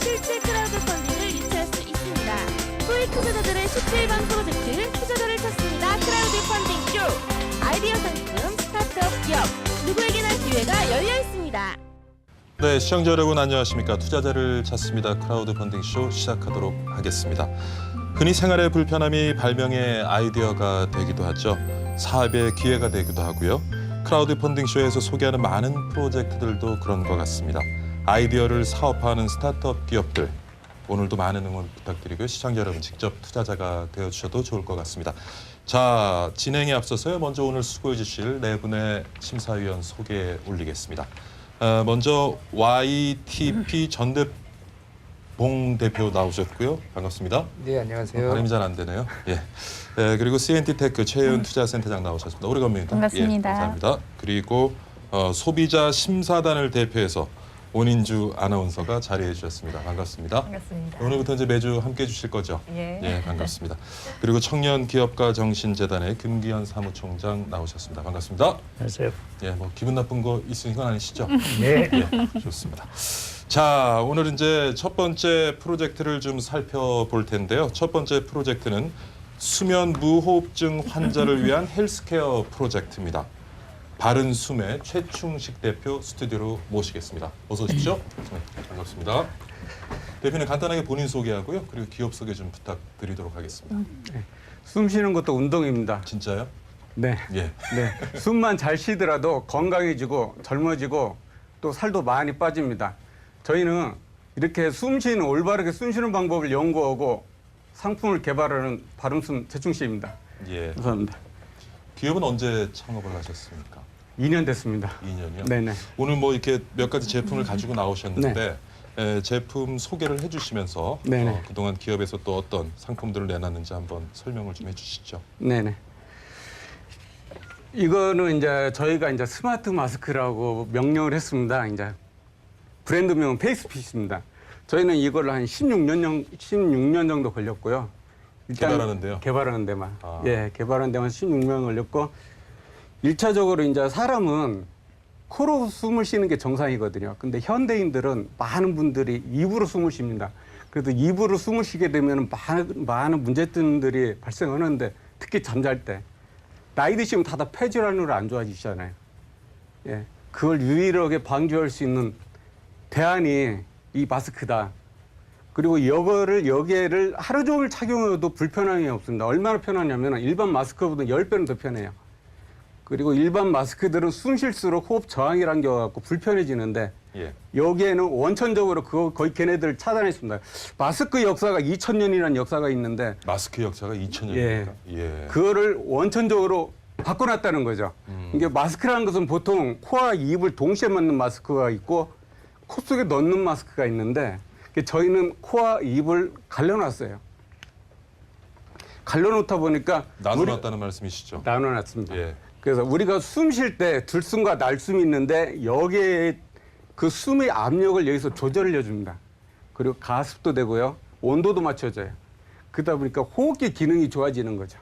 실제 크라우드 펀딩을 유치할 수 있습니다. 소액 투자자들의 17번 프로젝트 투자자를 찾습니다. 크라우드 펀딩 쇼 아이디어 상품 스타트업 기업 누구에게나 기회가 열려 있습니다. 네, 시청자 여러분 안녕하십니까? 투자자를 찾습니다. 크라우드 펀딩 쇼 시작하도록 하겠습니다. 흔히 생활의 불편함이 발명의 아이디어가 되기도 하죠. 사업의 기회가 되기도 하고요. 크라우드 펀딩 쇼에서 소개하는 많은 프로젝트들도 그런 것 같습니다. 아이디어를 사업화하는 스타트업 기업들 오늘도 많은 응원 부탁드리고요. 시청자 여러분 직접 투자자가 되어 주셔도 좋을 것 같습니다. 자, 진행에 앞서서요. 먼저 오늘 수고해 주실 네 분의 심사위원 소개 올리겠습니다. 어, 먼저 YTP 전대봉 대표 나오셨고요. 반갑습니다. 네 안녕하세요. 발음이 잘 안 되네요. 예. 예, 그리고 CNT 테크 최혜은 투자센터장 나오셨습니다. 오래간만입니다. 반갑습니다. 예, 감사합니다. 그리고 어, 소비자 심사단을 대표해서 온인주 아나운서가 자리해 주셨습니다. 반갑습니다. 반갑습니다. 오늘부터 이제 매주 함께 해 주실 거죠? 예. 예, 반갑습니다. 그리고 청년 기업가 정신재단의 김기현 사무총장 나오셨습니다. 반갑습니다. 안녕하세요. 예, 뭐 기분 나쁜 거 있으신 건 아니시죠? 네. 예, 좋습니다. 자, 오늘 이제 첫 번째 프로젝트를 좀 살펴볼 텐데요. 첫 번째 프로젝트는 수면 무호흡증 환자를 위한 헬스케어 프로젝트입니다. 바른 숨의 최충식 대표 스튜디오로 모시겠습니다. 어서 오십시오. 네, 반갑습니다. 대표님 간단하게 본인 소개하고요. 그리고 기업 소개 좀 부탁드리도록 하겠습니다. 숨 쉬는 것도 운동입니다. 진짜요? 네. 예. 네. 숨만 잘 쉬더라도 건강해지고 젊어지고 또 살도 많이 빠집니다. 저희는 이렇게 숨 쉬는 올바르게 숨 쉬는 방법을 연구하고 상품을 개발하는 바른숨 재충시입니다. 예. 감사합니다. 기업은 언제 창업을 하셨습니까? 2년 됐습니다. 2년이요? 네네. 오늘 뭐 이렇게 몇 가지 제품을 가지고 나오셨는데 에, 제품 소개를 해주시면서 네네. 어, 그동안 기업에서 또 어떤 상품들을 내놨는지 한번 설명을 좀 해주시죠. 네네. 이거는 이제 저희가 이제 스마트 마스크라고 명령을 했습니다. 이제 브랜드명은 페이스핏입니다. 저희는 이걸 한 16년, 정- 16년 정도 걸렸고요. 개발하는데요? 개발하는 데만. 아. 예, 개발하는 데만 16년 걸렸고, 일차적으로 이제 사람은 코로 숨을 쉬는 게 정상이거든요. 근데 현대인들은 많은 분들이 입으로 숨을 쉽니다. 그래서 입으로 숨을 쉬게 되면 많은, 많은 문제점들이 발생하는데 특히 잠잘 때 나이 드시면 다다 폐질환으로 안 좋아지시잖아요. 예, 그걸 유일하게 방지할 수 있는 대안이 이 마스크다. 그리고 이거를 여기에를 하루 종일 착용해도 불편함이 없습니다. 얼마나 편하냐면 일반 마스크보다 10배는 더 편해요. 그리고 일반 마스크들은 숨 쉴수록 호흡 저항이란 게 갖고 불편해지는데 예. 여기에는 원천적으로 그거 거의 걔네들을 차단했습니다. 마스크 역사가 2000년이라는 역사가 있는데 마스크 역사가 2000년입니까? 예. 그거를 원천적으로 바꿔놨다는 거죠. 음. 이게 마스크라는 것은 보통 코와 입을 동시에 맞는 마스크가 있고 코 속에 넣는 마스크가 있는데 저희는 코와 입을 갈려놨어요. 갈려놓다 보니까 나눠놨다는 말씀이시죠? 나눠놨습니다. 예. 그래서 우리가 숨 쉴 때 들숨과 날숨이 있는데 여기에 그 숨의 압력을 여기서 조절을 해줍니다. 그리고 가습도 되고요. 온도도 맞춰져요. 그러다 보니까 호흡기 기능이 좋아지는 거죠.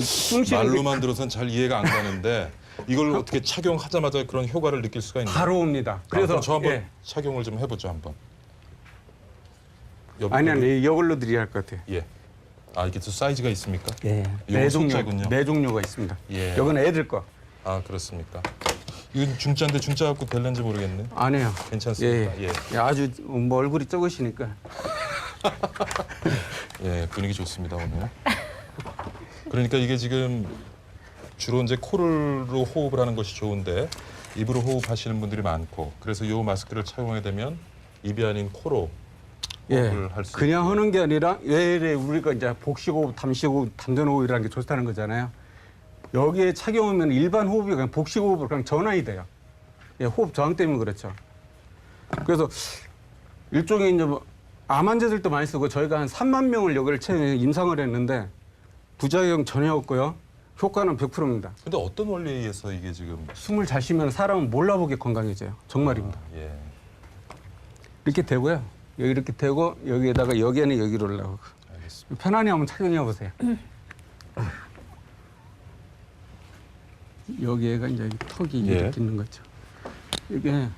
숨 쉬는 말로만 들어선 잘 이해가 안 가는데 이걸 어떻게 착용하자마자 그런 효과를 느낄 수가 있나요? 바로 옵니다. 아, 그래서 그럼 저 한번 예. 착용을 좀 해보죠 한번. 아니 아니 이걸로 드려야 할 것 같아요. 예. 아 이게 또 사이즈가 있습니까? 예. 네 종류. 네 종류가 있습니다. 예. 이건 애들 거. 아 그렇습니까? 이건 중짜인데 중짜 갖고 될는지 모르겠네. 아니에요. 괜찮습니까? 예, 예. 예. 아주 뭐 얼굴이 적으시니까 예, 분위기 좋습니다 오늘. 그러니까 이게 지금 주로 이제 코로 호흡을 하는 것이 좋은데 입으로 호흡하시는 분들이 많고 그래서 이 마스크를 착용하게 되면 입이 아닌 코로 예. 호흡을 할 수. 그냥 하는 게 아니라 왜 우리가 이제 복식호흡, 담식호흡, 단전호흡이라는 게 좋다는 거잖아요. 여기에 착용하면 일반 호흡이 그냥 복식호흡으로 그냥 전환이 돼요. 예, 호흡 저항 때문에 그렇죠. 그래서 일종의 이제 뭐 암 환자들도 많이 쓰고 저희가 한 3만 명을 여기를 채 임상을 했는데 부작용 전혀 없고요. 효과는 100%입니다. 근데 어떤 원리에서 이게 지금 숨을 잘 쉬면 사람은 몰라보게 건강해져요. 정말입니다. 아, 예. 이렇게 되고요. 여기 이렇게 되고 여기에다가 여기에는 여기로 올라오고. 알겠습니다. 편안히 한번 착용해 보세요. 여기에가 이제 이 턱이 예. 이렇게 있는 거죠. 이게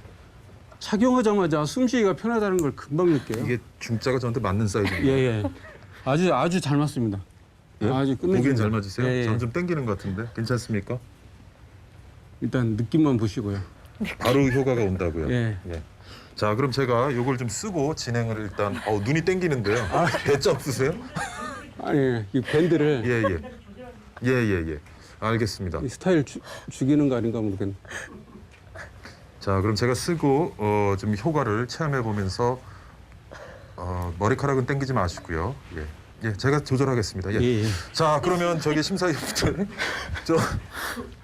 착용하자마자 숨쉬기가 편하다는 걸 금방 느껴요. 이게 중자가 저한테 맞는 사이즈입니다. 예, 예. 아주 아주 잘 맞습니다. 예? 아주 끝내줍니다. 보기엔 잘 맞으세요? 예, 예. 저는 좀 땡기는 것 같은데 괜찮습니까? 일단 느낌만 보시고요. 바로 효과가 온다고요. 예. 자, 그럼 제가 요걸 좀 쓰고 진행을 일단 어, 눈이 땡기는데요. 배자 없으세요? 아니 이 밴드를 예, 예. 예, 예, 예. 알겠습니다. 이 스타일 주, 죽이는 거 아닌가 모르겠네. 자, 그럼 제가 쓰고 어, 좀 효과를 체험해 보면서 어, 머리카락은 땡기지 마시고요. 예. 예, 제가 조절하겠습니다. 예. 예, 예. 자, 그러면 저기 심사위원들 저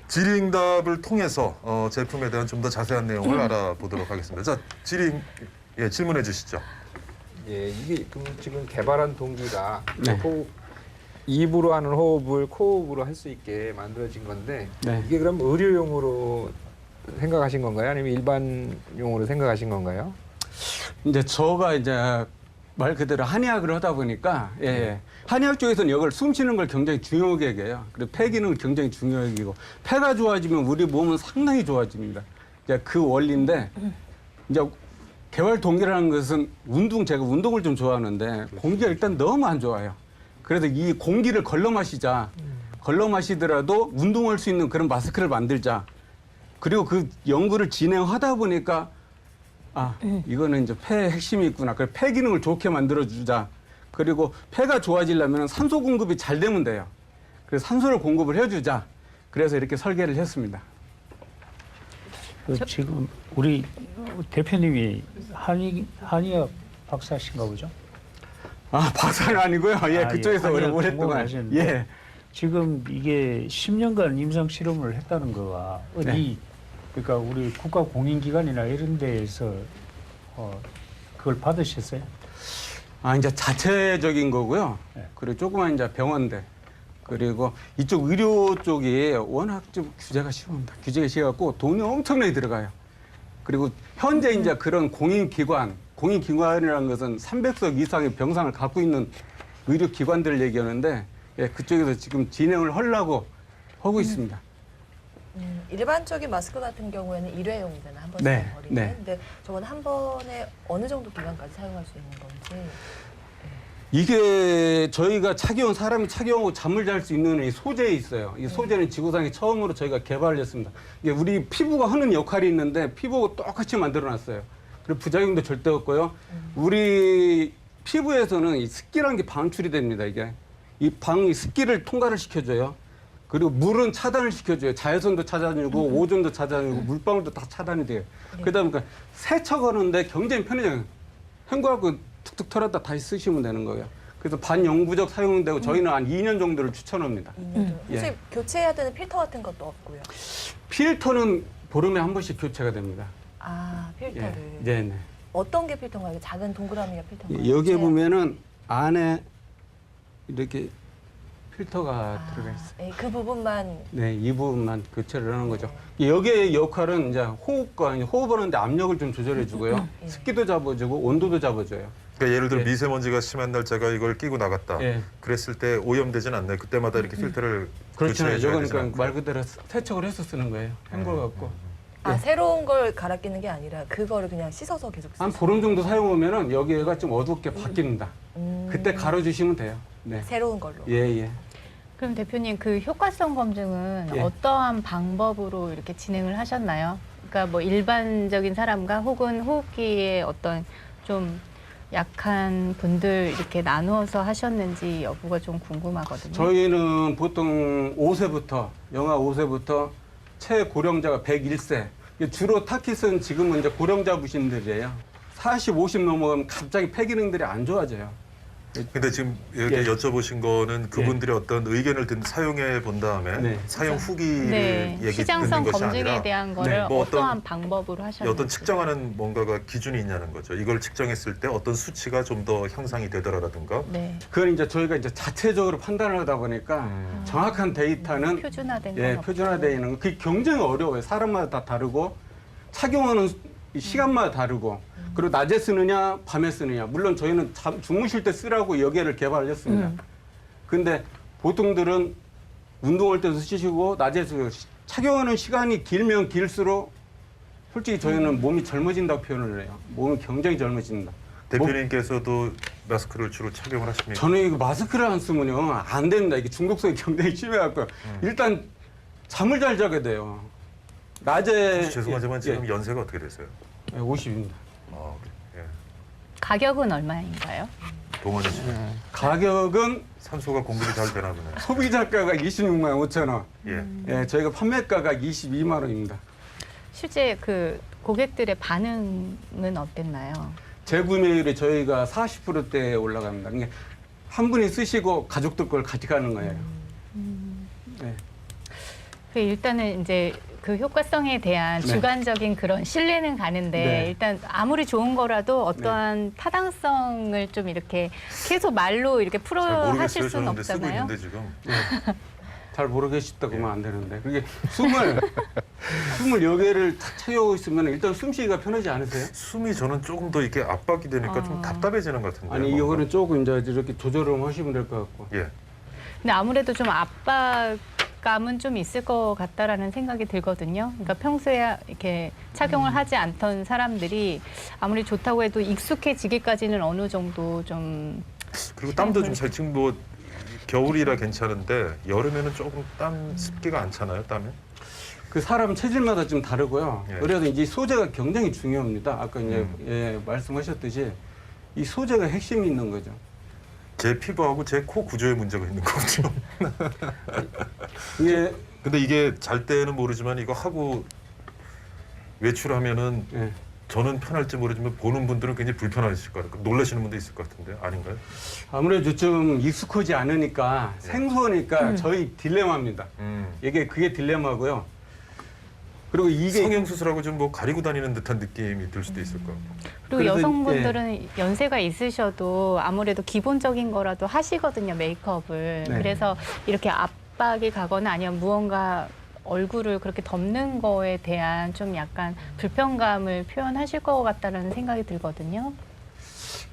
질의응답을 통해서 어, 제품에 대한 좀 더 자세한 내용을 알아보도록 하겠습니다. 자, 질의 예, 질문해 주시죠. 예, 이게 그럼 지금 개발한 동기가 네. 호흡, 입으로 하는 호흡을 코호흡으로 할 수 있게 만들어진 건데 네. 이게 그럼 의료용으로 생각하신 건가요? 아니면 일반용으로 생각하신 건가요? 이제 저가 이제 말 그대로 한의학을 하다 보니까 예, 예. 한의학 쪽에서는 이걸 숨 쉬는 걸 굉장히 중요하게 여겨요. 그리고 폐 기능을 굉장히 중요하게 여기고 폐가 좋아지면 우리 몸은 상당히 좋아집니다. 이제 그 원리인데 이제 개발 동기라는 것은 운동 제가 운동을 좀 좋아하는데 공기가 일단 너무 안 좋아요. 그래서 이 공기를 걸러 마시자. 걸러 마시더라도 운동할 수 있는 그런 마스크를 만들자. 그리고 그 연구를 진행하다 보니까 아 이거는 이제 폐에 핵심이 있구나. 그폐 기능을 좋게 만들어 주자. 그리고 폐가 좋아지려면 산소 공급이 잘 되면 돼요. 그래서 산소를 공급을 해주자. 그래서 이렇게 설계를 했습니다. 그 지금 우리 대표님이 한의 한의학 박사신가 보죠? 아 박사는 아니고요. 예, 아, 그쪽에서 예. 한의학 전공을 오랫동안 하셨는데. 예. 지금 이게 10년간 임상 실험을 했다는 거가 어디 네. 그러니까 우리 국가 공인기관이나 이런 데에서 어, 그걸 받으셨어요? 아 이제 자체적인 거고요. 네. 그리고 조그만 이제 병원들 그리고 이쪽 의료 쪽이 워낙 좀 규제가 심합니다. 규제가 심해갖고 돈이 엄청나게 들어가요. 그리고 현재 이제 그런 공인기관, 공인기관이라는 것은 300석 이상의 병상을 갖고 있는 의료기관들을 얘기하는데 예, 그쪽에서 지금 진행을 하려고 하고 있습니다. 음, 일반적인 마스크 같은 경우에는 일회용이잖아요. 한 번씩 네, 버리는. 네. 근데 저건 한 번에 어느 정도 기간까지 사용할 수 있는 건지. 이게 저희가 착용 사람이 착용하고 잠을 잘 수 있는 이 소재에 있어요. 이 소재는 지구상에 처음으로 저희가 개발을 했습니다. 이게 우리 피부가 하는 역할이 있는데 피부 똑같이 만들어 놨어요. 그리고 부작용도 절대 없고요. 우리 피부에서는 이 습기라는 게 방출이 됩니다. 이게 이 방이 습기를 통과를 시켜줘요. 그리고 물은 차단을 시켜줘요. 자외선도 차단이고 오존도 차단이고 물방울도 다 차단이 돼요. 그러다 보니까 세척하는데 굉장히 편해져요. 헹궈갖고 툭툭 털었다 다시 쓰시면 되는 거예요. 그래서 반영구적 사용되고 저희는 한 2년 정도를 추천합니다. 음. 혹시 예. 교체해야 되는 필터 같은 것도 없고요. 필터는 보름에 한 번씩 교체가 됩니다. 아, 예. 필터를. 네, 네. 어떤 게 필터인가요? 작은 동그라미가 필터인가요? 여기에. 보면은 안에 이렇게 필터가 아, 들어가 있어요. 예, 그 부분만 네, 이 부분만 교체를 하는 거죠. 여기의 역할은 이제 호흡과 이제 호흡하는데 압력을 좀 조절해 주고요. 예. 습기도 잡아주고 온도도 잡아줘요. 그러니까 예를 들어 예. 미세먼지가 심한 날 제가 이걸 끼고 나갔다. 예. 그랬을 때 오염되진 않나요? 그때마다 이렇게 필터를 그렇잖아요. 교체해줘야 이건 되지 그러니까 않고요? 말 그대로 세척을 해서 쓰는 거예요. 헹궈 갖고. 아, 예. 새로운 걸 갈아 끼는 게 아니라 그거를 그냥 씻어서 계속 한 쓰세요. 보름 정도 사용하면은 여기가 좀 어둡게 바뀝니다. 음, 그때 갈아주시면 돼요. 네. 새로운 걸로. 예, 예. 그럼 대표님 그 효과성 검증은 예. 어떠한 방법으로 이렇게 진행을 하셨나요? 그러니까 뭐 일반적인 사람과 혹은 호흡기에 어떤 좀 약한 분들 이렇게 나누어서 하셨는지 여부가 좀 궁금하거든요. 저희는 보통 5세부터, 영하 5세부터 최고령자가 101세. 주로 타깃은 지금은 이제 고령자 부신들이에요. 40, 50 넘어가면 갑자기 폐 기능들이 안 좋아져요. 근데 지금 이렇게 예. 여쭤보신 거는 그분들의 어떤 의견을 듣 사용해 본 다음에 네. 사용 후기를 네, 얘기 시장성 듣는 것이 검증에 아니라 대한 거를 네, 뭐 어떤- 어떠한 방법으로 하셨는지. 어떤 측정하는 뭔가가 기준이 있냐는 거죠. 이걸 측정했을 때 어떤 수치가 좀 더 향상이 되더라라든가 네. 그건 이제 저희가 이제 자체적으로 판단을 하다 보니까 정확한 데이터는 표준화된 건 예, 없고. 표준화되어 있는 거. 그게 굉장히 어려워요. 사람마다 다 다르고 착용하는 이 시간마다 다르고 그리고 낮에 쓰느냐 밤에 쓰느냐. 물론 저희는 잠, 주무실 때 쓰라고 여기를 개발을 했습니다. 음. 근데 보통들은 운동할 때도 쓰시고 낮에도 시- 착용하는 시간이 길면 길수록 솔직히 저희는 몸이 젊어진다고 표현을 해요. 몸이 굉장히 젊어진다. 대표님께서도 마스크를 주로 착용을 하십니까? 저는 이거 마스크를 안 쓰면요 안 됩니다. 이게 중독성이 굉장히 심해갖고 음. 일단 잠을 잘 자게 돼요. 낮에 죄송하지만 지금 연세가 어떻게 되세요? 예, 50입니다. 아, 예. 가격은 얼마인가요? 동원이 씨. 가격은 산소가 공급이 잘 되나 보네요. 소비자가가 26만 5천 원. 예. 예, 저희가 판매가가 22만 원입니다. 실제 그 고객들의 반응은 어땠나요? 재구매율이 저희가 40%대에 올라갑니다. 그러니까 한 분이 쓰시고 가족들 걸 가져가는 거예요. 네. 그 일단은 이제 그 효과성에 대한 네. 주관적인 그런 신뢰는 가는데 네. 일단 아무리 좋은 거라도 어떠한 타당성을 좀 이렇게 계속 말로 이렇게 풀어 잘 하실. 수는 저는 근데 쓰고 없잖아요. 있는데 지금. 잘 모르겠다 그러면 안 되는데 그게 숨을 숨을 여기를 탁 차고 있으면 일단 숨쉬기가 편하지 않으세요? 숨이 저는 조금 더 이렇게 압박이 되니까 좀 아. 답답해지는 것 같은데. 아니 이거는 조금 이제 이렇게 조절을 하시면 될 것 같고 예. 근데 아무래도 좀 압박 감은 좀 있을 것 같다라는 생각이 들거든요. 그러니까 평소에 이렇게 착용을 하지 않던 사람들이 아무리 좋다고 해도 익숙해지기까지는 어느 정도 좀 그리고 땀도 좀 잘 지금 뭐 겨울이라 괜찮은데 여름에는 조금 땀 습기가 안 차나요, 땀에? 그 사람 체질마다 좀 다르고요. 예. 그래서 이제 소재가 굉장히 중요합니다. 아까 이제 음. 예, 말씀하셨듯이 이 소재가 핵심이 있는 거죠. 제 피부하고 제 코 구조에 문제가 있는 거죠. 이게 근데 이게 잘 때는 모르지만 이거 하고 외출하면은 예. 저는 편할지 모르지만 보는 분들은 굉장히 불편하실 것 같아요. 놀라시는 분도 있을 것 같은데 아닌가요? 아무래도 좀 익숙하지 않으니까 예. 생소하니까 저희 딜레마입니다. 음. 이게 그게 딜레마고요. 그리고 이게 성형 수술하고 좀 뭐 가리고 다니는 듯한 느낌이 들 수도 있을 것 같고. 그리고 그래서, 여성분들은 연세가 있으셔도 아무래도 기본적인 거라도 하시거든요 메이크업을 네. 그래서 이렇게 압박이 가거나 아니면 무언가 얼굴을 그렇게 덮는 거에 대한 좀 약간 불편감을 표현하실 것 같다는 생각이 들거든요.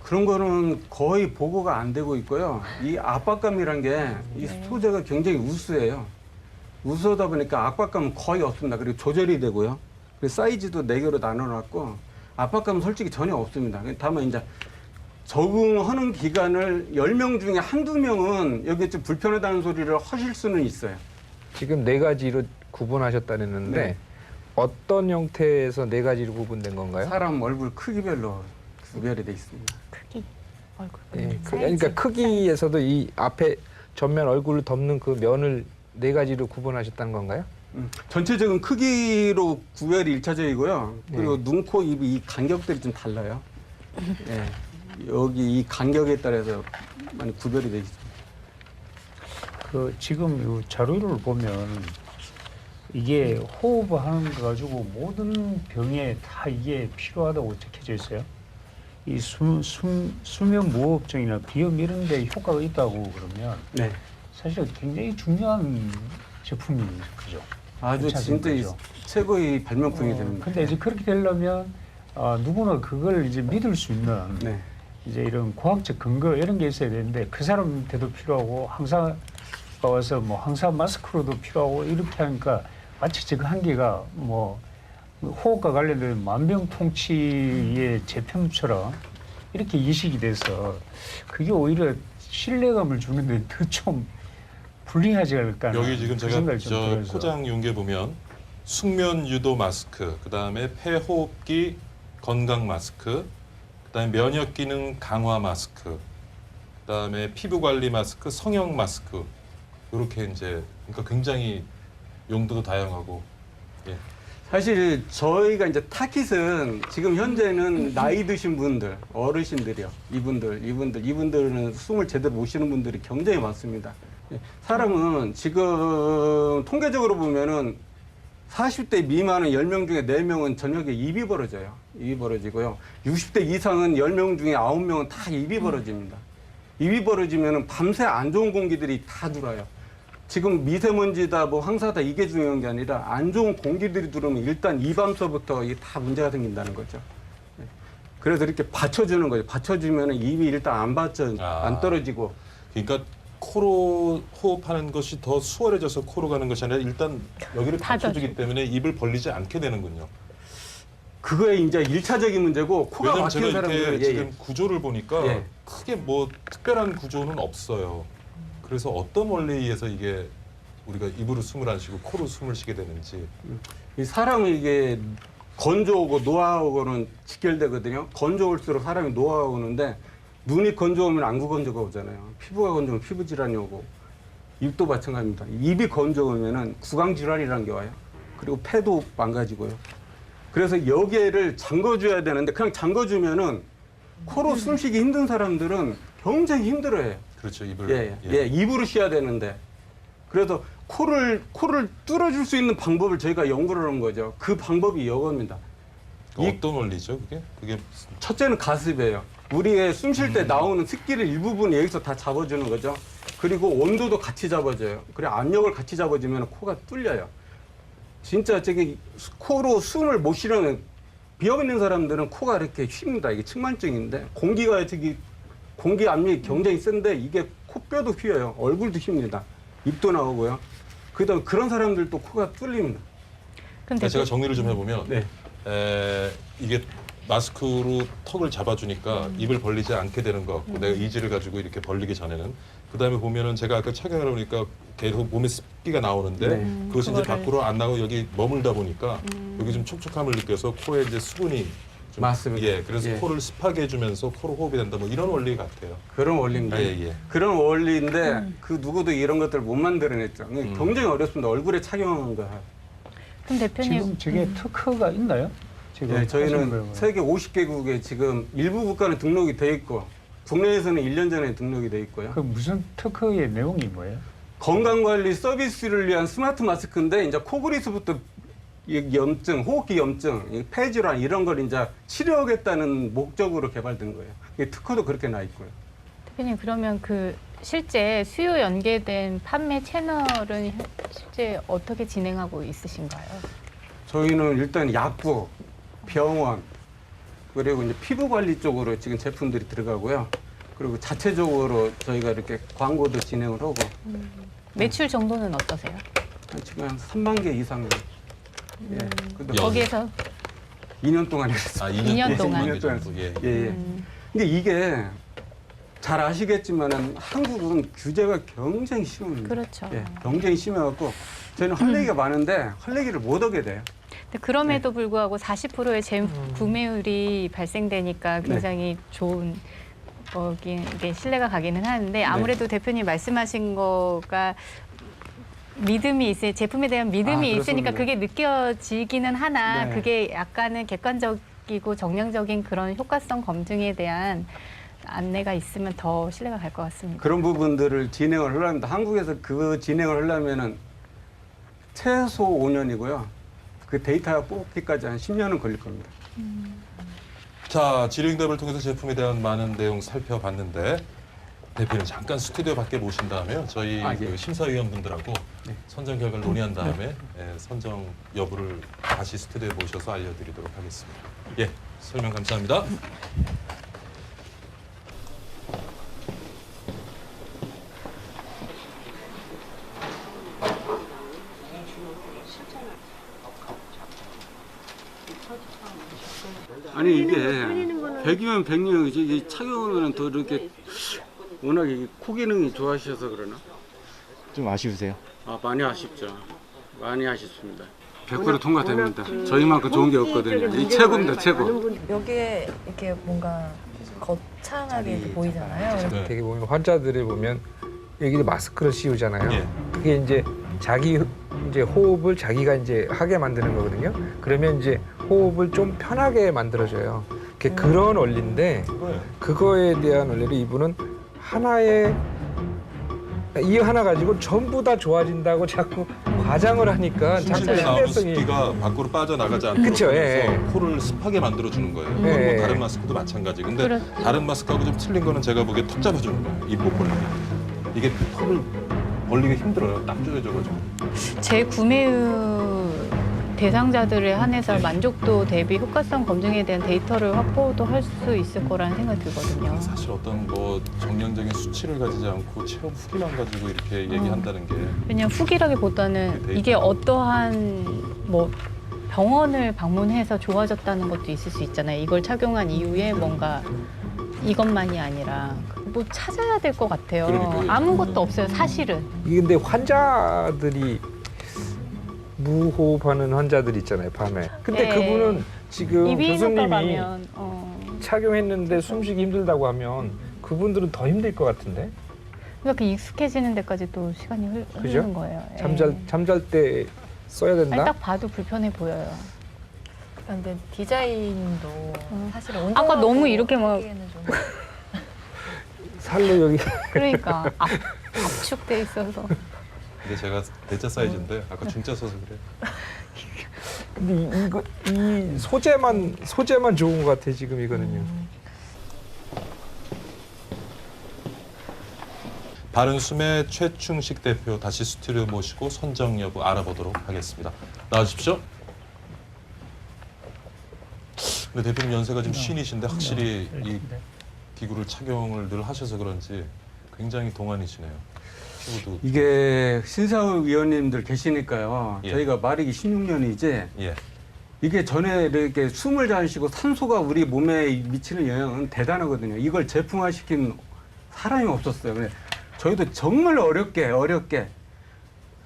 그런 거는 거의 보고가 안 되고 있고요. 이 압박감이란 게이 네. 소재가 굉장히 우수해요. 우수하다 보니까 압박감은 거의 없습니다. 그리고 조절이 되고요. 그리고 사이즈도 네 개로 나눠놨고 압박감은 솔직히 전혀 없습니다. 다만 이제 적응하는 기간을 10명 중에 한두 명은 여기 좀 불편하다는 소리를 하실 수는 있어요. 지금 네 가지로 구분하셨다는데 네. 어떤 형태에서 네 가지로 구분된 건가요? 사람 얼굴 크기별로 구별이 돼 있습니다. 크기 얼굴 예, 그. 그러니까 크기에서도 이 앞에 전면 얼굴을 덮는 그 면을 네 가지로 구분하셨다는 건가요? 음, 전체적인 크기로 구별이 일차적이고요. 그리고 네. 눈, 코, 입 이 간격들이 좀 달라요. 예. 여기 이 간격에 따라서 많이 구별이 되어 있습니다. 그 지금 이 자료를 보면 이게 호흡하는 거 가지고 모든 병에 다 이게 필요하다고 적혀져 있어요. 이 숨, 숨, 수면 무호흡증이나 비염 이런 데 효과가 있다고 그러면 네. 사실 굉장히 중요한 제품이 그죠. 아주 진짜 이. 최고의 발명품이 어, 됩니다. 근데 이제 그렇게 되려면 아, 누구나 그걸 이제 믿을 수 있는 네. 이제 이런 과학적 근거 이런 게 있어야 되는데 그 사람한테도 필요하고 항상 와서 뭐 항상 마스크로도 필요하고 이렇게 하니까 마치 지금 한계가 뭐 호흡과 관련된 만병통치의 제품처럼 이렇게 이식이 돼서 그게 오히려 신뢰감을 주는데 더좀 불리하지 않을까 하는 여기 지금 그 제가 좀 저. 포장 용기에 보면 숙면 유도 마스크, 그 다음에 폐호흡기 건강 마스크, 그 다음에 면역 기능 강화 마스크, 그 다음에 피부 관리 마스크, 성형 마스크 이렇게 이제 그러니까 굉장히 용도도 다양하고 예. 사실 저희가 이제 타깃은 지금 현재는 나이 드신 분들, 어르신들이요. 이분들, 이분들, 이분들은 숨을 제대로 못 쉬는 분들이 굉장히 많습니다. 예, 사람은 지금 통계적으로 보면은 40대 미만은 10명 중에 4명은 저녁에 입이 벌어져요. 입이 벌어지고요. 60대 이상은 10명 중에 9명은 다 입이 벌어집니다. 입이 벌어지면은 밤새 안 좋은 공기들이 다 들어요. 지금 미세먼지다 뭐 황사다 이게 중요한 게 아니라 안 좋은 공기들이 들어오면 일단 이밤서부터 이게 다 문제가 생긴다는 거죠. 네. 그래서 이렇게 받쳐주는 거죠. 받쳐주면 입이 일단 안 받쳐 아. 안 떨어지고 그러니까 코로 호흡하는 것이 더 수월해져서 코로 가는 것이 아니라 일단 여기를. 닫혀주기 때문에 입을 벌리지 않게 되는군요. 그거에 이제 일차적인 문제고 코가 왜냐면 제가 막힌 이렇게 사람들은 예, 지금 예. 구조를 보니까 예. 크게 뭐 특별한 구조는 없어요. 그래서 어떤 원리에 의해서 이게 우리가 입으로 숨을 안 쉬고 코로 숨을 쉬게 되는지 이 사람이 이게 건조하고 노화하고는 직결되거든요. 건조할수록 사람이 노화하고는데 눈이 건조하면 안구 건조가 오잖아요. 피부가 건조하면 피부 질환이 오고 입도 마찬가지입니다. 입이 건조하면은 구강 질환이라는 게 와요. 그리고 폐도 망가지고요. 그래서 여기를 잠궈줘야 되는데 그냥 잠궈주면은 코로 숨쉬기 힘든 사람들은 굉장히 힘들어해요. 그렇죠 입을 예, 예, 예, 입으로 쉬어야 되는데 그래서 코를 코를 뚫어줄 수 있는 방법을 저희가 연구를 한 거죠. 그 방법이 이겁니다. 이- 어떤 원리죠 그게 그게 첫째는 가습이에요. 우리의 숨 쉴 때 나오는 습기를 일부분 여기서 다 잡아주는 거죠. 그리고 온도도 같이 잡아줘요. 그래 압력을 같이 잡아주면 코가 뚫려요. 진짜 저기 코로 숨을 못 쉬려는 비염 있는 사람들은 코가 이렇게 휩니다. 이게 측만증인데 공기가 저기 공기 압력이 굉장히 센데 이게 코뼈도 휘어요. 얼굴도 휩니다. 입도 나오고요. 그다음 그런 사람들도 코가 뚫립니다. 그럼 제가 대표, 정리를 좀 해보면 네. 에, 이게 마스크로 턱을 잡아주니까 음. 입을 벌리지 않게 되는 것 같고 내가 의지를 가지고 이렇게 벌리기 전에는 그 다음에 보면은 제가 아까 착용을 해보니까 계속 몸에 습기가 나오는데 네. 음, 그것이 이제 그거를- 밖으로 안 나고 여기 머물다 보니까 음. 여기 좀 촉촉함을 느껴서 코에 이제 수분이 좀 맞습니다. 예, 그래서 예. 코를 습하게 해주면서 코로 호흡이 된다 뭐 이런 원리 같아요. 그런 원리입니다. 아, 예, 예. 그런 원리인데 그 누구도 이런 것들을 못 만들어냈죠. 음. 굉장히 어렵습니다. 얼굴에 착용하는 거. 그럼 대표님 지금 저게 특허가 있나요? 지금 네, 저희는. 세계 50개국에 지금 일부 국가는 등록이 돼 있고 국내에서는 1년 전에 등록이 돼 있고요. 그 무슨 특허의 내용이 뭐예요? 건강관리 서비스를 위한 스마트 마스크인데 이제 코골이서부터 이 염증, 호흡기 염증, 이 폐질환 이런 걸 이제 치료하겠다는 목적으로 개발된 거예요. 이 특허도 그렇게 나 있고요. 대표님 그러면 그 실제 수요 연계된 판매 채널은 현- 실제 어떻게 진행하고 있으신가요? 저희는 일단 약국, 병원, 그리고 이제 피부 관리 쪽으로 지금 제품들이 들어가고요. 그리고 자체적으로 저희가 이렇게 광고도 진행을 하고 매출 정도는 어떠세요? 한 지금 한 3만 개 이상. 예. 근데 연- 거기 2년 동안 아, 했어요. 2년, 이년 동안 동안. 정도, 예. 예, 예. 음, 근데 이게 잘 아시겠지만은 한국은 규제가 굉장히 심합니다. 그렇죠. 예, 굉장히 심해갖고 저희는 할 얘기가 많은데 할 얘기를 못 하게 돼요. 그럼에도 불구하고 40%의 재구매율이 발생되니까 굉장히 좋은 거기 게 신뢰가 가기는 하는데 아무래도 대표님 말씀하신 거가 믿음이 있으 제품에 대한 믿음이 아, 있으니까. 그게 느껴지기는 하나 네. 그게 약간은 객관적이고 정량적인 그런 효과성 검증에 대한 안내가 있으면 더 신뢰가 갈 것 같습니다. 그런 부분들을 진행을 하려면 한국에서 그 진행을 하려면은 최소 5년이고요. 그 데이터 뽑기까지 한 10년은 걸릴 겁니다. 자, 질의응답을 통해서 제품에 대한 많은 내용 살펴봤는데 대표님 잠깐 스튜디오 밖에 모신 다음에요. 저희 아, 예. 그 심사위원분들하고 네. 선정 결과를 논의한 다음에 예, 선정 여부를 다시 스튜디오에 모셔서 알려드리도록 하겠습니다. 예, 설명 감사합니다. 아니 이게 100이면 100년이지 이 착용하면 더 이렇게 워낙 이코 기능이 좋아하셔서 그러나? 좀 아쉬우세요? 아 많이 아쉽죠. 많이 아쉽습니다. 100% 통과됩니다. 저희만큼 좋은 게 없거든요. 이 최고입니다, 최고. 여기에 이렇게 뭔가 거창하게 이렇게 보이잖아요. 네. 되게 보면 환자들을 보면 여기 마스크를 씌우잖아요. 예. 그게 이제 자기 이제 호흡을 자기가 이제 하게 만드는 거거든요. 그러면 이제 호흡을 좀 편하게 만들어줘요. 그게 그런 원리인데. 그거에 대한 원리를 이분은 하나의 이 하나 가지고 전부 다 좋아진다고 자꾸 과장을 하니까 자꾸 나오는 신뢰성이 습기가 밖으로 빠져나가지 않도록 그쵸, 예. 하면서 코를 습하게 만들어 주는 거예요. 그건 예. 뭐 다른 마스크도 마찬가지. 근데 그렇죠. 다른 마스크하고 좀 틀린 거는 제가 보기에 턱 잡아주는 거예요. 입못 벌리게. 이게 코를 벌리기 힘들어요. 딱 조여져가지고. 재구매율 대상자들에 한해서 만족도 대비 효과성 검증에 대한 데이터를 확보도 할 수 있을 거라는 생각이 들거든요. 사실 어떤 뭐 정량적인 수치를 가지지 않고 체험 후기만 가지고 이렇게 얘기한다는 게 왜냐면 후기라기보다는 데이터. 이게 어떠한 뭐 병원을 방문해서 좋아졌다는 것도 있을 수 있잖아요. 이걸 착용한 이후에 뭔가 이것만이 아니라 뭐 찾아야 될 것 같아요. 그러니까요. 아무것도 없어요, 사실은. 이게 근데 환자들이 무호흡하는 환자들 있잖아요 밤에. 근데 네. 그분은 지금 교수님이 가면 어. 착용했는데 숨쉬기 힘들다고 하면 그분들은 더 힘들 것 같은데 그러니까 그 익숙해지는 데까지 또 시간이 흘, 그죠? 흐르는 거예요. 예. 잠잘 잠잘 때 써야 아니, 된다. 딱 봐도 불편해 보여요. 근데 디자인도 어. 사실 아까 너무 이렇게 막- 살로 여기 그러니까 압, 압축돼 있어서. 근데 제가 대자 사이즈인데 아까 중자 써서 그래. 근데 이, 이거 이 소재만 소재만 좋은 것 같아 지금 이거는요. 바른 숨의 최충식 대표 다시 스튜디오 모시고 선정 여부 알아보도록 하겠습니다. 나와주십시오. 근데 대표님 연세가 지금 쉰이신데 확실히 이 기구를 착용을 늘 하셔서 그런지 굉장히 동안이시네요. 피부도 이게 신사위원님들 계시니까요. 예. 저희가 말이기 16년이지 예. 이게 전에 이렇게 숨을 잘 쉬고 산소가 우리 몸에 미치는 영향은 대단하거든요. 이걸 제품화 시킨 사람이 없었어요. 근데 저희도 정말 어렵게 어렵게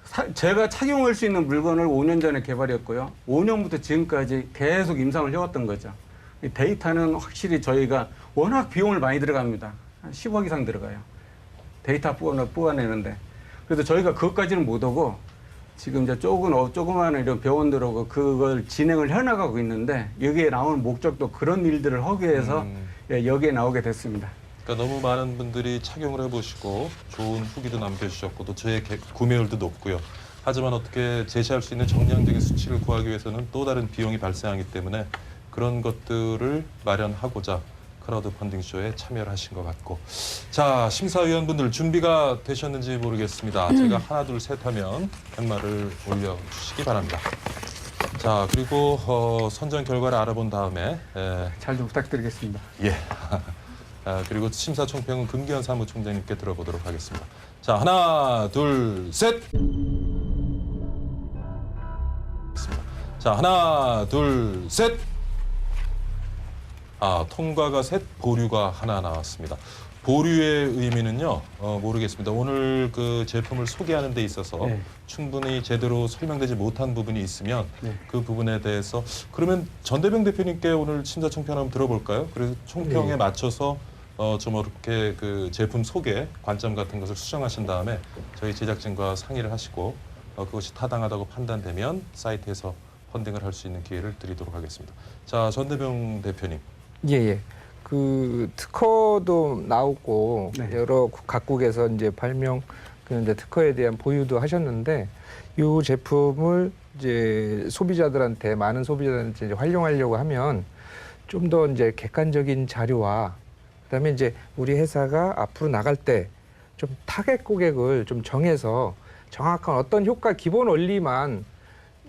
사- 제가 착용할 수 있는 물건을 5년 전에 개발했고요. 5년부터 지금까지 계속 임상을 해왔던 거죠. 이 데이터는 확실히 저희가 워낙 비용을 많이 들어갑니다. 한 10억 이상 들어가요. 데이터 뽑아, 뽑아내는데. 그래서 저희가 그것까지는 못 오고 지금 이제 조금, 어, 조그마한 이런 병원들하고 그걸 진행을 해나가고 있는데 여기에 나오는 목적도 그런 일들을 하기 위해서 음. 예, 여기에 나오게 됐습니다. 그러니까 너무 많은 분들이 착용을 해보시고 좋은 후기도 남겨주셨고 또 저의 개- 구매율도 높고요. 하지만 어떻게 제시할 수 있는 정량적인 수치를 구하기 위해서는 또 다른 비용이 발생하기 때문에 그런 것들을 마련하고자 크라우드 펀딩 쇼에 참여를 하신 것 같고 자 심사위원분들 준비가 되셨는지 모르겠습니다. 제가 하나 둘 셋 하면 팻말을 올려주시기 바랍니다. 자 그리고 어, 선정 결과를 알아본 다음에 에, 잘 좀 부탁드리겠습니다. 예. 아, 그리고 심사총평은 금기현 사무총장님께 들어보도록 하겠습니다. 자, 하나, 둘, 셋. 자, 하나, 둘, 셋. 아, 통과가 셋, 보류가 하나 나왔습니다. 보류의 의미는요, 어, 모르겠습니다. 오늘 그 제품을 소개하는 데 있어서 네. 충분히 제대로 설명되지 못한 부분이 있으면 네. 그 부분에 대해서 그러면 전대병 대표님께 오늘 심사 총평 한번 들어볼까요? 그래서 총평에 네. 맞춰서 어, 좀 이렇게 그 제품 소개 관점 같은 것을 수정하신 다음에 저희 제작진과 상의를 하시고 어, 그것이 타당하다고 판단되면 사이트에서 펀딩을 할 수 있는 기회를 드리도록 하겠습니다. 자, 전대병 대표님. 예 예. 그 특허도 나오고 네. 여러 국- 각국에서 이제 발명 그 이제 특허에 대한 보유도 하셨는데 이 제품을 이제 소비자들한테 많은 소비자들한테 이제 활용하려고 하면 좀 더 이제 객관적인 자료와 그다음에 이제 우리 회사가 앞으로 나갈 때 좀 타겟 고객을 좀 정해서 정확한 어떤 효과 기본 원리만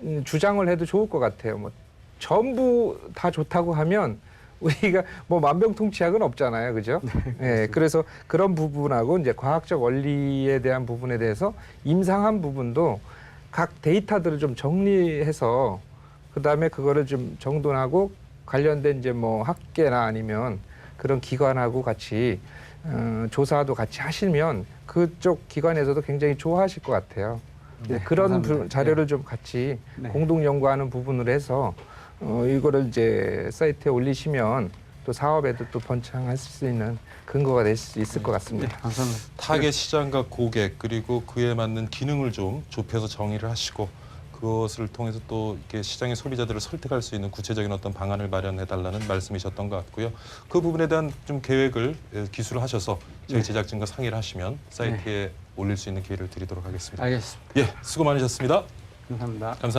음, 주장을 해도 좋을 것 같아요. 뭐 전부 다 좋다고 하면 우리가 뭐 만병통치약은 없잖아요, 그죠? 예, 그래서 그런 부분하고 이제 과학적 원리에 대한 부분에 대해서 임상한 부분도 각 데이터들을 좀 정리해서 그 다음에 그거를 좀 정돈하고 관련된 이제 뭐 학계나 아니면 그런 기관하고 같이 어, 조사도 같이 하시면 그쪽 기관에서도 굉장히 좋아하실 것 같아요. 네, 그런. 부- 자료를 좀 같이 네. 공동 연구하는 부분으로 해서 어, 이거를 이제 사이트에 올리시면 또 사업에도 또 번창할 수 있는 근거가 될 수 있을 것 네, 같습니다. 감사합니다. 타겟 시장과 고객 그리고 그에 맞는 기능을 좀 좁혀서 정의를 하시고 그것을 통해서 또 이렇게 시장의 소비자들을 설득할 수 있는 구체적인 어떤 방안을 마련해 달라는 말씀이셨던 것 같고요. 그 부분에 대한 좀 계획을 예, 기술을 하셔서 저희 네. 제작진과 상의를 하시면 사이트에 올릴 수 있는 기회를 드리도록 하겠습니다. 알겠습니다. 예, 수고 많으셨습니다. 감사합니다. 감사합니다.